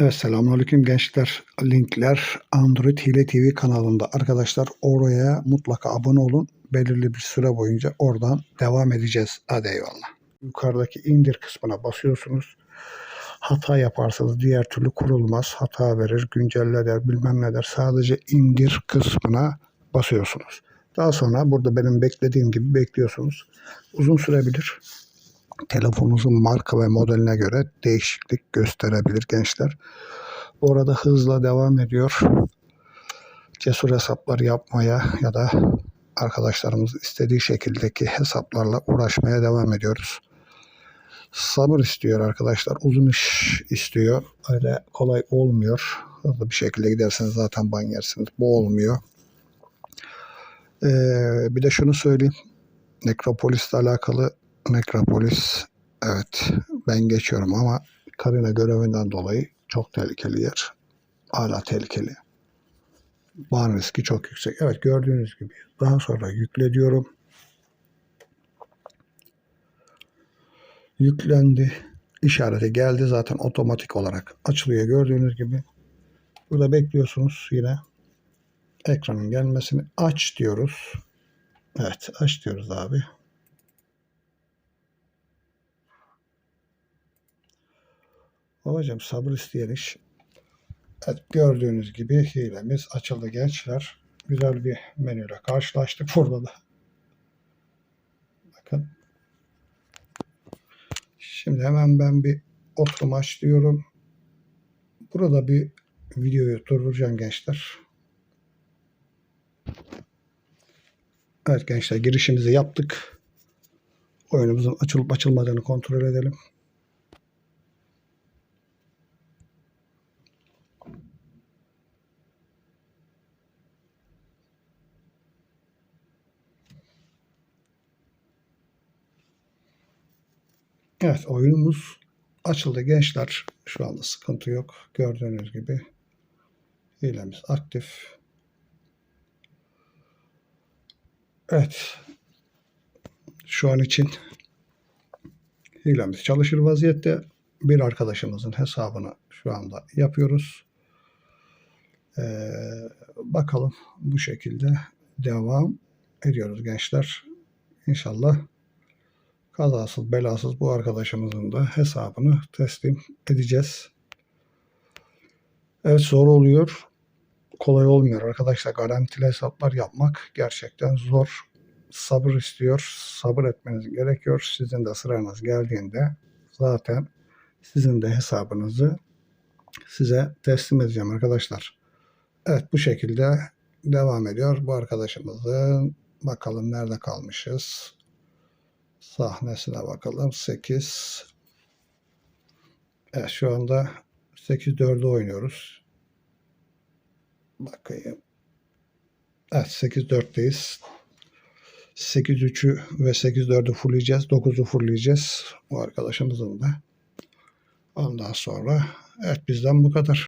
Evet selamünaleyküm gençler. Linkler Android Hile TV kanalında. Arkadaşlar oraya mutlaka abone olun. Belirli bir süre boyunca oradan devam edeceğiz. Hadi eyvallah. Yukarıdaki indir kısmına basıyorsunuz. Hata yaparsanız diğer türlü kurulmaz. Hata verir, güncelle der, bilmem ne der. Sadece indir kısmına basıyorsunuz. Daha sonra burada benim beklediğim gibi bekliyorsunuz. Uzun sürebilir telefonunuzun marka ve modeline göre değişiklik gösterebilir gençler. Bu arada hızla devam ediyor. Cesur hesaplar yapmaya ya da arkadaşlarımız istediği şekildeki hesaplarla uğraşmaya devam ediyoruz. Sabır istiyor arkadaşlar. Uzun iş istiyor. Öyle kolay olmuyor. Hızlı bir şekilde giderseniz zaten ban yersiniz. Bu olmuyor. Ee, bir de şunu söyleyeyim. Nekropolis'le alakalı Nekropolis evet ben geçiyorum ama Karina görevinden dolayı çok tehlikeli yer. Hala tehlikeli. Ban riski çok yüksek. Evet gördüğünüz gibi daha sonra yükle diyorum. Yüklendi. İşareti geldi zaten otomatik olarak açılıyor gördüğünüz gibi. Burada bekliyorsunuz yine ekranın gelmesini aç diyoruz. Evet aç diyoruz abi. Babacım sabır isteyen iş. Evet, gördüğünüz gibi hilemiz açıldı gençler. Güzel bir menüyle karşılaştık burada da. Bakın. Şimdi hemen ben bir oturum açlıyorum. Burada bir videoyu durduracağım gençler. Evet gençler girişimizi yaptık. Oyunumuzun açılıp açılmadığını kontrol edelim. Evet oyunumuz açıldı gençler. Şu anda sıkıntı yok. Gördüğünüz gibi hilemiz aktif. Evet. Şu an için hilemiz çalışır vaziyette. Bir arkadaşımızın hesabını şu anda yapıyoruz. Ee, bakalım bu şekilde devam ediyoruz gençler. İnşallah kazasız belasız bu arkadaşımızın da hesabını teslim edeceğiz. Evet zor oluyor. Kolay olmuyor arkadaşlar. Garantili hesaplar yapmak gerçekten zor. Sabır istiyor. Sabır etmeniz gerekiyor. Sizin de sıranız geldiğinde zaten sizin de hesabınızı size teslim edeceğim arkadaşlar. Evet bu şekilde devam ediyor. Bu arkadaşımızın bakalım nerede kalmışız. Sahnesine bakalım. 8 Evet şu anda 8-4'ü oynuyoruz. Bakayım. Evet 8-4'teyiz. 8-3'ü ve 8-4'ü fullleyeceğiz. 9'u fullleyeceğiz. Bu arkadaşımızın da. Ondan sonra evet bizden bu kadar.